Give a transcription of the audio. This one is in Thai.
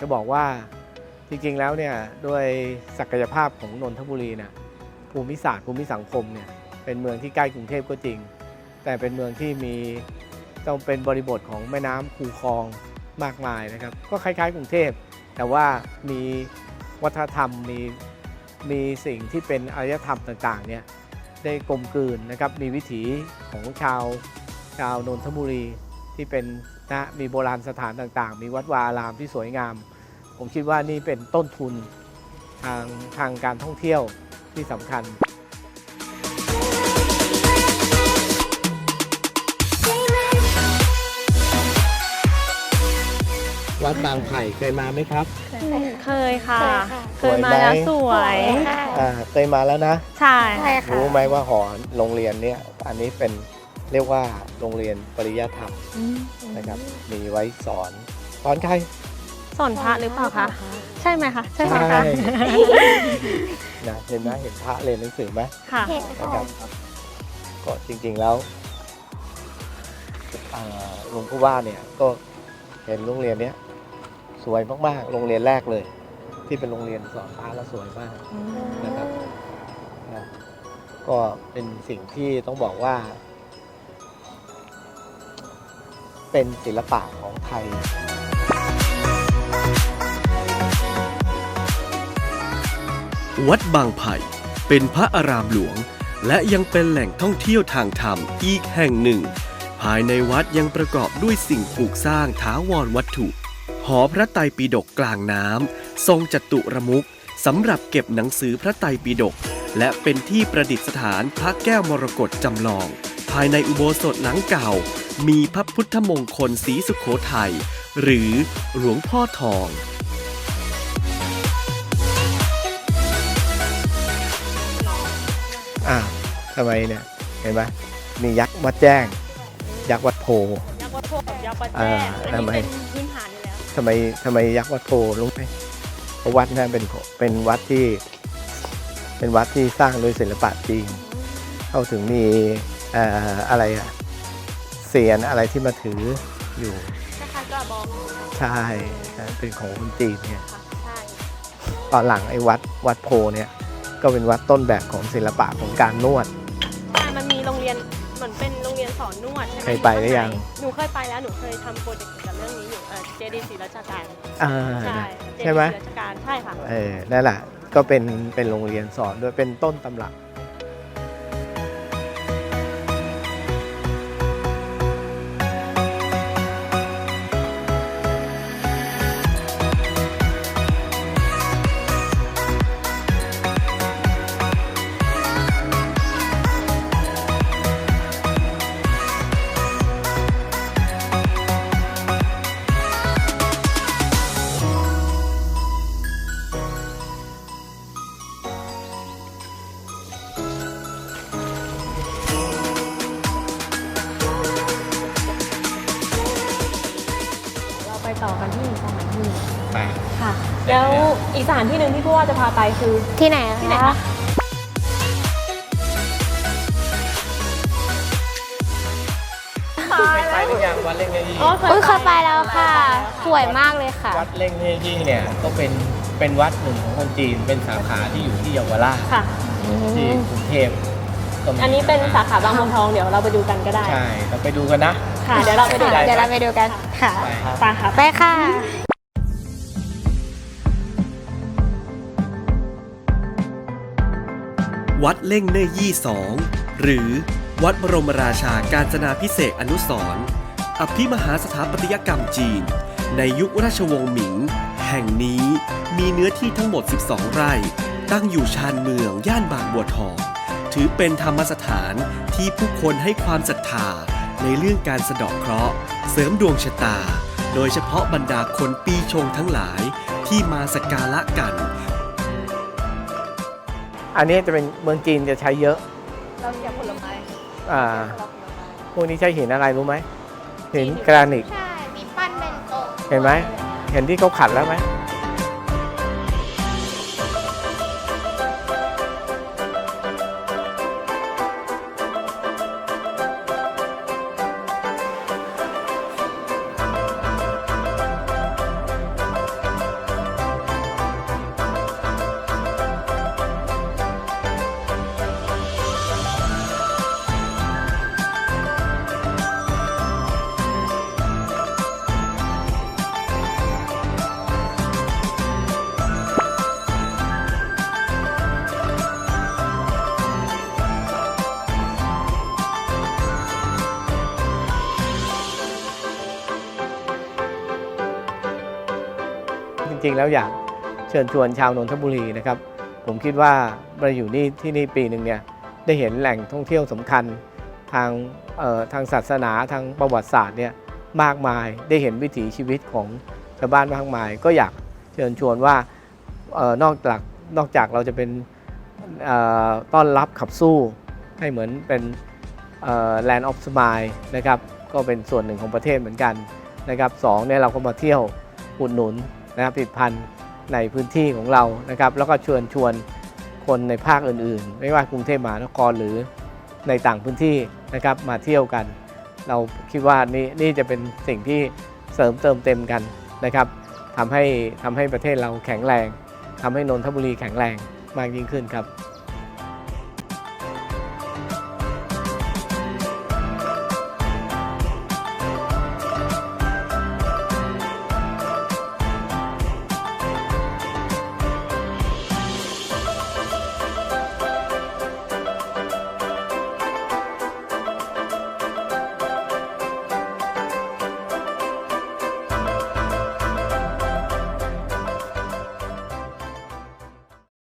จะบอกว่าจริงๆแล้วเนี่ยด้วยศักยภาพของนนทบุรีเนี่ยภูมิศาสตร์ภูมิสังคมเนี่ยเป็นเมืองที่ใกล้กรุงเทพก็จริง แต่เป็นเมืองที่มีต้องเป็นบริบทของแม่น้ำคูคลองมากมายนะครับ ก็คล้ายๆ กรุงเทพ แต่ว่ามีวัฒนธรรมมีมีสิ่งที่เป็นอารยธรรมต่างๆเนี่ยได้กลมกลืนนะครับมีวิถีของชาวชาวนนทบุรี ที่เป็นนะมีโบราณสถานต่างๆ มีวัดวาอารามที่สวยงาม ผมคิดว่านี่เป็นต้นทุนทางทางการท่องเที่ยวที่สำคัญ วัดบางไผ่เคยมาไหมครับ เคยค่ะ เคยค่ะเคยมาแล้วสวยไหมสวย อ่าเคยมาแล้วนะ ใช่ ใช่ค่ะ รู้ไหมว่าหอโรงเรียนเนี่ยอันนี้เป็น เรียกว่าโรงเรียนปริยธรรมนะครับ มีไว้สอน สอนใครสอนพระหรือเปล่าคะ ใช่ไหมคะ ใช่ไหมคะ นะเห็นไหมเห็นพระเรียนหนังสือไหมค่ะ เห็นนะค่ะครับก็จริงๆแล้วอ่าหลวงผู้ว่าเนี่ยก็เห็นโรงเรียนเนี้ยสวยมากๆ โรงเรียนแรกเลย ที่เป็นโรงเรียนสอนพระแล้วสวยมาก นะครับ นะก็เป็นสิ่งที่ต้องบอกว่า เป็นศิลปะของไทย วัดบางไผ่เป็นพระอารามหลวง และยังเป็นแหล่งท่องเที่ยวทางธรรมอีกแห่งหนึ่ง ภายในวัดยังประกอบด้วยสิ่งปลูกสร้างถาวรวัตถุ หอพระไตรปิฎกกลางน้ำ ทรงจัตุรมุกสำหรับเก็บหนังสือพระไตรปิฎกและเป็นที่ประดิษฐานพระแก้วมรกตจำลอง ภายในอุโบสถหลังเก่า มีพระพุทธมงคลสีสุขโขทัยหรือหลวงพ่อทองอ่าทำไมเนี่ย เห็นไหมมียักษ์วัดแจ้ง ยักษ์วัดโพ ยักษ์วัดโพกับยักษ์วัดอ่าแจ้งอันทำไม นี้เป็นพื้นฐานอยู่แล้ว ทำไมทำไมยักษ์วัดโพรู้ไหมเพราะวัดนั้นเป็นเป็นวัดที่ เป็นวัดที่สร้างโดยศิลปะจีนเข้าถึงมีเอ่ออะไรอะ เสียนอะไรที่มาถืออยู่คล้ายๆกระบอกใช่นะเป็นของคนจีนเนี่ยค่ะใช่ตอนหลังไอ้วัดวัดโพเนี่ยก็เป็นวัดต้นแบบของศิลปะของการนวดใช่มันมีโรงเรียนเหมือนเป็นโรงเรียนสอนนวดใช่ไหมเคยไปหรือยังหนูเคยไปแล้วหนูเคยทำโปรเจกต์เกี่ยวกับเรื่องนี้อยู่เออเจดีศรีราชการอ่าใช่ใช่ไหมเจดีย์ศรีราชการใช่ค่ะเออนั่นแหละก็เป็นเป็นโรงเรียนสอนด้วยเป็นต้นตำรับ ไป ค่ะ แล้วอีกสถานที่หนึ่งที่ผู้ว่าจะพาไปคือ ที่ไหนที่ไหนคะไปหรือยังวัดเล่งเนยี่อ๋ออุ้ยเคยไปแล้วค่ะ สวยมากเลยค่ะ วัดเล่งเนยี่เนี่ยก็เป็นเป็นวัดหนึ่งของคนจีนเป็นสาขาที่อยู่ที่เยาวราชค่ะ ที่กรุงเทพก็มีอันนี้เป็นสาขาบางบัวทองเดี๋ยวเราไปดูกันก็ได้ ใช่เราไปดูกันนะ ค่ะ เดี๋ยวเราไปดูได้กัน เดี๋ยวเราไปดูกันค่ะ ไปครับไปค่ะ ไปค่ะ วัดเล่งเน่ยยี่สองหรือวัดบรมราชาการจนาพิเศษอนุสร์อภิมหาสถาปัตยกรรมจีน ในยุคราชวงศ์หมิง แห่งนี้มีเนื้อที่ทั้งหมด 12 ไร่ ตั้งอยู่ชานเมืองย่านบางบัวทอง ถือเป็นธรรมสถานที่ผู้คนให้ความศรัทธาในเรื่องการสะดาะเคราะห์ เสริมดวงชะตา โดยเฉพาะบรรดาคนปีชงทั้งหลายที่มาสักการะกัน อันนี้จะเป็นเมืองจีนจะใช้เยอะเราเก็บผลไม้อ่าพวกนี้ใช้หินอะไรรู้ไหมหินกรานิตใช่ มีปั้นเป็นโต๊ะ เห็นไหมเห็นที่เขาขัดแล้วไหม ริง ๆ แล้วอยากเชิญชวนชาวนนทบุรีนะครับ ผมคิดว่ามาอยู่นี่ที่นี่ปีหนึ่งเนี่ยได้เห็นแหล่งท่องเที่ยวสำคัญทางทางศาสนาทางประวัติศาสตร์เนี่ยมากมายได้เห็นวิถีชีวิตของชาวบ้านมากมาย ก็อยากเชิญชวนว่าออนอกจากนอกจากเราจะเป็นต้อนรับขับสู้ให้เหมือนเป็น Land of Smile นะครับก็เป็นส่วนหนึ่งของประเทศเหมือนกันนะครับสองเนี่ยเราก็มาเที่ยวอุดหนุน นะครับผลิตภัณฑ์ในพื้นที่ของเรานะครับ แล้วก็ชวนชวนคนในภาคอื่นๆ ไม่ว่ากรุงเทพมหานครหรือในต่างพื้นที่นะครับมาเที่ยวกัน เราคิดว่านี่นี่จะเป็นสิ่งที่เสริมเติมเต็มกันนะครับทำให้ทำให้ประเทศเราแข็งแรงทำให้นนทบุรีแข็งแรงมากยิ่งขึ้นครับ